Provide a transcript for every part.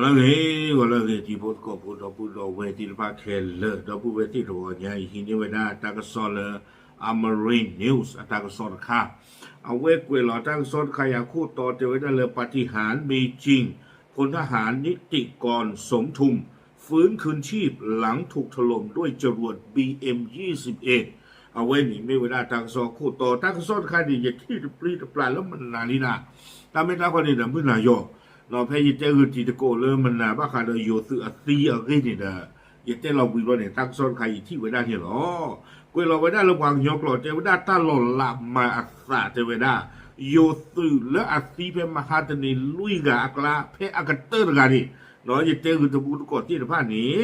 Alale, alale, ti pot ko pot do put do we ti pa kele, do put we ti do nya hi ni we na ta ka so le Amarin News อาเารย์สอนค่ะเอาเวกเวลาตั้งสอนขยาคู่ต่อเตวิได้เลยปฏิหารมีจริงพลทหารนิติกรสมทุม ฟื้นคืนชีพหลังถูกถล่มด้วยจรวด BM21 เอาเว้หนีไม่เวลาตั้งสอนคู่ต่อตั้งสอนค่ะดีอย่าที่ปรีดปลายแล้วมันนานีนะาตาไม่ตาก็นี้แต่เมื่อนายก เราพยายามจะคือจีตะโกเริ่มมันนะบ้าคาเราโยซื้ออัตีอักีนี่นะยังเต้เราบุยเราเนี่ยตั้งซ้อนใครที่ไว้ได้เนี่ยหรอกวยเราไว้ได้ระวังยกหลอดเจว้ได้ตาหล่นหลับมาอัศาเจว้ได้โยซื้อแล้วอัตีเป็นมหาตนีลุยกะอักลาเพอากาเตอร์กันนี่เราจะเจอคือตะบูตะโกที่ตะผ้านี้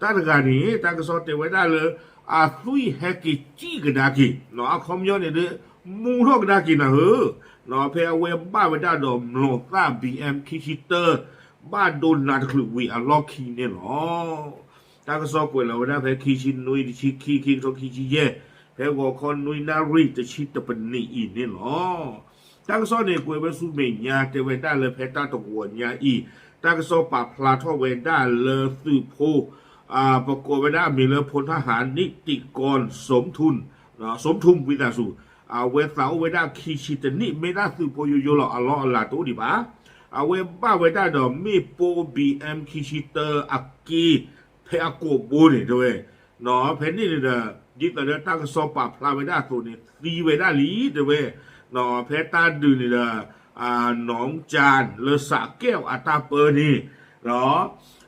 ตั้งกันนี้ตั้งซ้อนเจว้ได้เลยอาซุยแฮกิจีกันดากิเราเอาคอมย้อนเนี่ยเด้อมูโลกดากินะเฮ้อ နော်ဖေအဝဲဘဝဒါတော့မလို့သ BM ခီချီတာဘာဒိုနာတခလူဝီအလော့ခီနေနော်တာကစောကွယ်လောဒါဖေခီချီနွေချီခီခီတော့ခီချီရဲ့ဖေကိုခွန်နွေနာရီတချီတပနီအင်းနေနော်တာကစောနေကွယ်ပဲစုမေညာတေဝဒါလေဖေတာတော့ညာအီ ตากโซปาพลาทอเวนด้าเลอสืบโพอ่าประกอบเวนด้ามีเลอพลทหารนิติกรสมทุนนะสมทุนวินาสุ อาเวสาวเวด้าคีชิตนิไม่ได้สืบโพโยโย่หรออัลลอฮ์อัลลาตัวดีปะอาเวบ้าเวด้าดอมีโปบีเอ็มคีชิเตอร์อักกีเพอโกบูนี่ด้วยเนาะเพนนี่เนี่ยยิ่งแต่เดตากโซปาพลาเวด้าตัวนี้รีเวด้าลีด้วยเนาะเพตาดูนี่เนี่ยอ่าหนองจานเลสะแก้วอัตตาเปอร์นี่เหรอ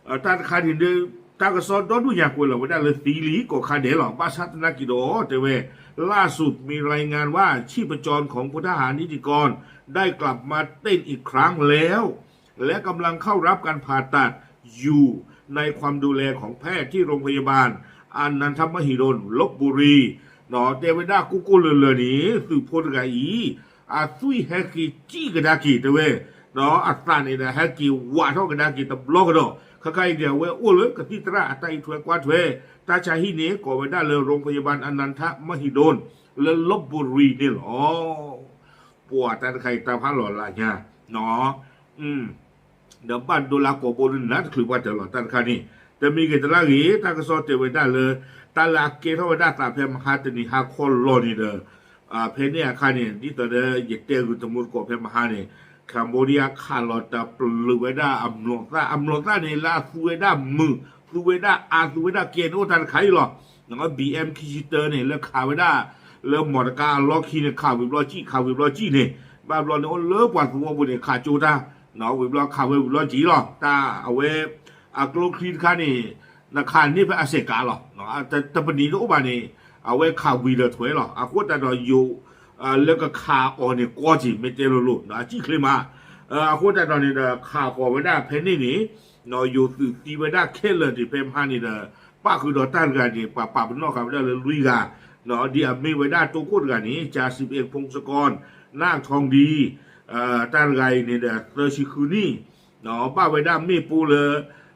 เอ่อตาคาดินเดอ ตากระซอดอดูอยากกวยเหรอว่าได้เลยตีหลีก็คาเดหรอกป้าชัตนากิโดแต่เวล่าสุดมีรายงานว่าชีพจรของพลทหารนิติกรได้กลับมาเต้นอีกครั้งแล้ว และกำลังเข้ารับการผ่าตัดอยู่ในความดูแลของแพทย์ที่โรงพยาบาลอานันทมหิดลลบบุรีเนาะเตเวด้ากุกุเลเลนี้สืบพลกาอีอาซุยแฮกีจีกะดากีตัวเวเนาะอัตานี่นะแฮกีวาเท่ากะดากีตะบลอกกระโด ข้าใครเดียวเวโอ้เลยกะที่ตระอัตไอถวยกว่าถวยตาชาฮิเนก่อไว้ได้เลยโรงพยาบาลอนันทมหิดลและลบบุรีนี่หรอปวดแต่ใครตาพันหล่อละเนี่ยเนาะอืมเดี๋ยวบ้านดูลากโบนนัดคือว่าจะหล่อตันคานี่แต่มีกิจลากีตากระซอเตไว้ได้เลยตาลาเกเท่าไว้ได้ตาเพมหาตนีหาคนรอนี่เด้ออ่าเพเนี่ยคาเนี่ยดิตอเดยเตกุตมุรโกเหาเนี่ยคัมโบเดียคาลอตาปลูเวดาอัมโนตาอัมโนตาเนี่ยลาซูเวดามือซูเวดกอทันไขหรอแล้วก็บีเอ็มคิชิเตอร์เนี่ยแล้วคาเวดาแล้วมอร์กาเนี่ ကမ္ဘောဒီးယားခါလော်တာပလူဝဒအမ်လောတာအမ်လောတာနေလာသူဝဒမူသူဝဒအာသူဝဒကေနိုတန်ခိုင်လောနော် BM ခီချီတာနေလခါဝဒလမော်ကာလော်ခီနေခါဝီဘလော့ကြည့်ခါဝီဘလော့ကြည့်နေဘာဘလော့နော်လောပွားသူဝဘူနေခါကြိုတာနော်ဝီဘလော့ခါဝီဘလော့ကြည့်လောတာအဝဲအကလိုခီခါနေနခါနိဖအစေကာလောနော်တပနီလိုဘာနေအဝဲခါဝီလောထွဲလောအခုတတော်ယို ถวยหรออเล้วก็ข่าวออนเนี่ยก้อจีไม่เจริญลุนะจีเคลมาเอออาควดแต่เราเนี่ยข่าวก่อไว้ได้เพนนี่นี่เนาะอยู่ตื่นตีไว้ได้เคลเลยที่เพิ่มพานี่เด้อป้าคือดอต้านกันนี่ป้าป้าเป็นนอกครับได้เลยลุยกันเนาะเดี๋ยวมีไว้ได้ตัวพูดกันนี้จ่าสิบเอกพงศกรนางทองดีเอ่อต้านไงเนี่ยเด้อเตอร์ชิคูนี่เนาะป้าไว้ได้ไมีปูเลย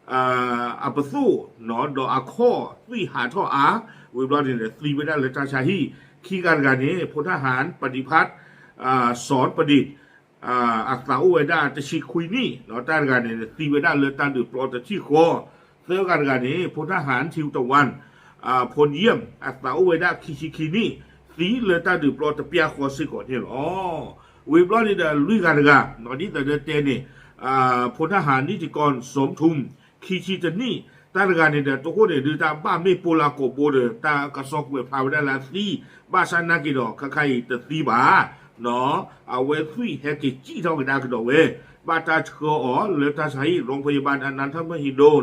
เอ่าอัปสู้เนาะดออาข้อวิหาท่ออาเวิบลอนี่เนี่ยตีไว้ได้เลยตาชาฮี ขี้การการนี้พลทหารปฏิพัฒน์สอนประดิษฐ์อักษาอุเวดาตะชิคุยนี่เนาะต้านการเนี่ยตีไว้ได้เลยตาดือปลอตะชิโคเสื้อการการนี้พลทหารทิวตะวันพลเยี่ยมอักษาอุเวดาคิชิคินี่สีเลยตาดือปลอตะเปียคอสิก่อนเนี่ยอ๋อวิบลอนี่เดลุยการกันเนาะนี่แต่เดเตนี่พลทหารนิติกรสมทุมคิชิตนี่ตารการเนี่ ยตัวคนเนี่ยดูตาบ้านไม่ปูลาโกโบเดตากระซอกเวพาวไดาลาซีบ้านชันนักกิดอกใครตะซีบาเนาะเอาเวซุยแฮกิจีเท่ากันได้กิดอกเว้บ้านตาเชออ๋อเลตาใช้โรงพยาบาลอันนั้นทมหิดล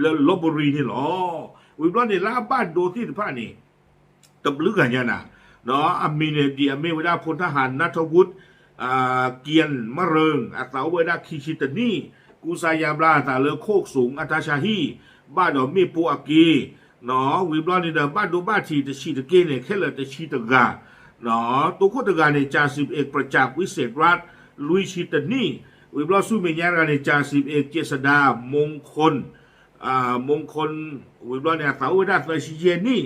เลลบบุรีนี่หรอวิบลอนเนี่ยลาบ้านโดที่ผ้านนี่ตบลึกกันเนี่ยนะเนาะอามีเนี่ยดีอเมวดาพลทหารนัทวุฒิอ่าเกียนมะเริงอัสาวเวดาคิชิตนี่กูซายามลาตาเลโคกสูงอัตชาฮี บ้านดอกมีปูอากีเนาะวิบลอนนี่เดบ้านดูบ้านทีจะชีตะเกเนี่ยแค่เลยจะชีตะกาเนาะตัวโคตะกาเนี่ยจ่าสิบเอกประจักษ์วิเศษรัฐลุยชีตะนี่วิบลอนสู้เมียนกันเนี่ยจ่าสิบเอกเจษดามงคลอ่ามงคลวิบลอนเนี่ยสาวดาสชิเยนี่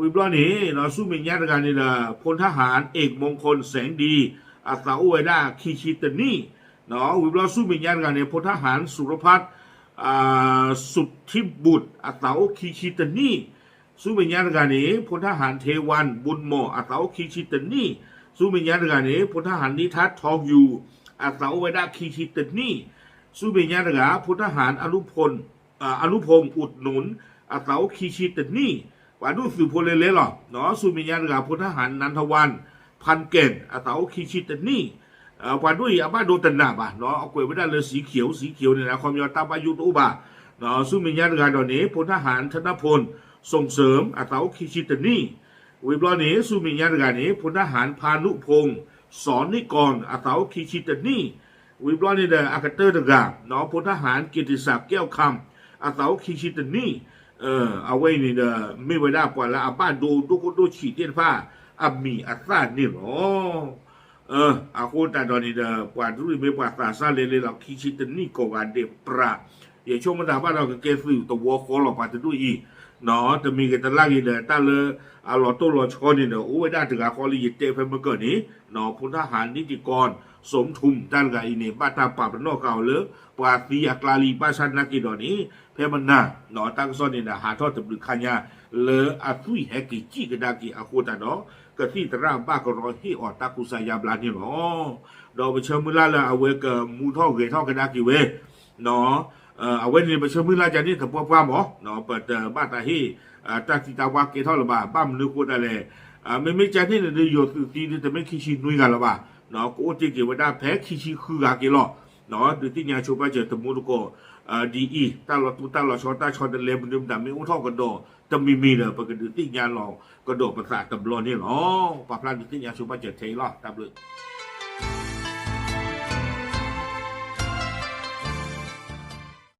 วิบลอนนี่เนาะสู้เมียนกันเนี่ยพลทหารเอกมงคลแสงดีอาสาวดาคีชีตนี่เนาะวิบลอนสู้เมียนกันเนี่ยพลทหารสุรพัฒน์ สุทธิบุตรอัตาคีชิตนีสุเมญญาตกานีพลทหารเทวัน บุญหมออัตาคีชิตนีสุเมญญาตกานีพลทหารนิทัศทองอยู่อัตาเวดาคีชิตนีสุเมญญาตกาพลทหารอนุพลอ่าอนุพงศ์อุดหนุนอัตาคีชิตนีว่าดูสือพลเลหรอเนาะสุเมญญาตกาพลทหารนันทวัน พันเก่งอัตาคีชิตนี เอ่อว่าด้วยอาบ้าโดตันนาบะเนาะเอากล้วยไม่ได้เลยสีเขียวสีเขียวเนี่ยนะความยาวตามอายุตัวบะเนาะซึ่งมีญาติการตอนนี้พลทหารธนพลส่งเสริมอัตราคิชิตนีวิบลอนี้ซึ่งมีญาติการนี้พลทหารพานุพงศ์สอนนิกรอัตราคิชิตนีวิบลอนี้เดออากาเตอร์ดกาเนาะพลทหารกิติศักดิ์แก้วคำอัตราคิชิตนีเออเอาไว้นี่เดอไม่ไว้ได้ปล่อยละอาบ้าดูดูดูฉีดเตี้ยนผ้าอามีอานี่เนาเนี่ยเนาเดปราอย่าชมมันดาบ้านเราก็เกฟิวตัววอ คอเราปาตดุอีเนาะจะมีกันตะลากีเดตาเลอาลอโตลอชอ นี่เนาะโอ้ยได้ถึงอาคอลีเตเฟมเกิดนี้เนาะพลทหารนิติกร สมทุมด้านกับอีเนี่ยบ้านตาปาบนอกเก่าเลยปาตีอักลาลีบ้านชันนักกีดอนี้เพมันนาเนาะตั้งซ่อนนี่นะหาทอดตะบลึกขญาเลออาทุยแฮกิจิกดากีอาโคตาเนาะ ก็ที่ตราบ้าก็รอให้ออตากุสายาบลานี่เนาะเราไปเชิญมือลาละเอาเวกมูท่อเกท่อกันดากิเวเนาะ เออเอาเวนี่ไปเชิญมือลาจานี่ถ้าพวกว่าหมอเนาะเปิดบ้านตาฮีอ่าตาติตาวาเกท่อละบ้าบ้ามนึกว่าได้เล่ไม่ไม่ใจนี่เนี่ยอยู่ที่นี่แต่ไม่คิชินุยกันละบ้าเนาะกูจะเกี่ยวได้แพ้คิชิคือกากิลอเนาะดูที่ญาชูบาเจตมุลโกอ่าดีอีตาลอตุตาลอชอตาชอตเลมนึมดามีอุท่อกันโดจะมีมีเลยปกติที่ญาลองก็โดดประสาทตำรวจนี่หรอปลาพลาดที่ยาชูบาเจ็ดเทล่ะตำรวจ